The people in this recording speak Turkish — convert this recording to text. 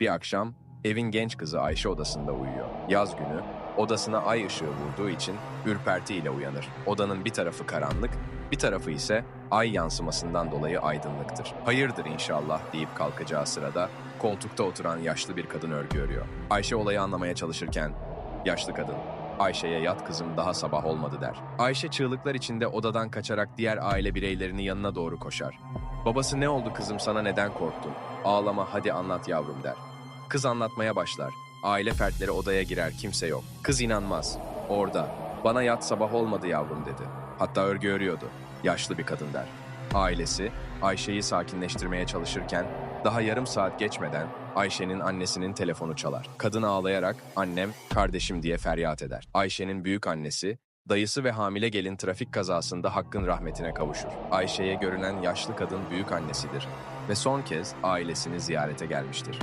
Bir akşam evin genç kızı Ayşe odasında uyuyor. Yaz günü odasına ay ışığı vurduğu için ürpertiyle uyanır. Odanın bir tarafı karanlık, bir tarafı ise ay yansımasından dolayı aydınlıktır. Hayırdır inşallah deyip kalkacağı sırada koltukta oturan yaşlı bir kadın örgü örüyor. Ayşe olayı anlamaya çalışırken yaşlı kadın Ayşe'ye yat kızım daha sabah olmadı der. Ayşe çığlıklar içinde odadan kaçarak diğer aile bireylerinin yanına doğru koşar. Babası ne oldu kızım sana neden korktun? Ağlama hadi anlat yavrum der. Kız anlatmaya başlar. Aile fertleri odaya girer kimse yok. Kız inanmaz. Orada. Bana yat sabah olmadı yavrum dedi. Hatta örgü örüyordu. Yaşlı bir kadın der. Ailesi Ayşe'yi sakinleştirmeye çalışırken daha yarım saat geçmeden Ayşe'nin annesinin telefonu çalar. Kadın ağlayarak annem, kardeşim diye feryat eder. Ayşe'nin büyük annesi Dayısı ve hamile gelin trafik kazasında Hakk'ın rahmetine kavuşur. Ayşe'ye görünen yaşlı kadın büyük annesidir ve son kez ailesini ziyarete gelmiştir.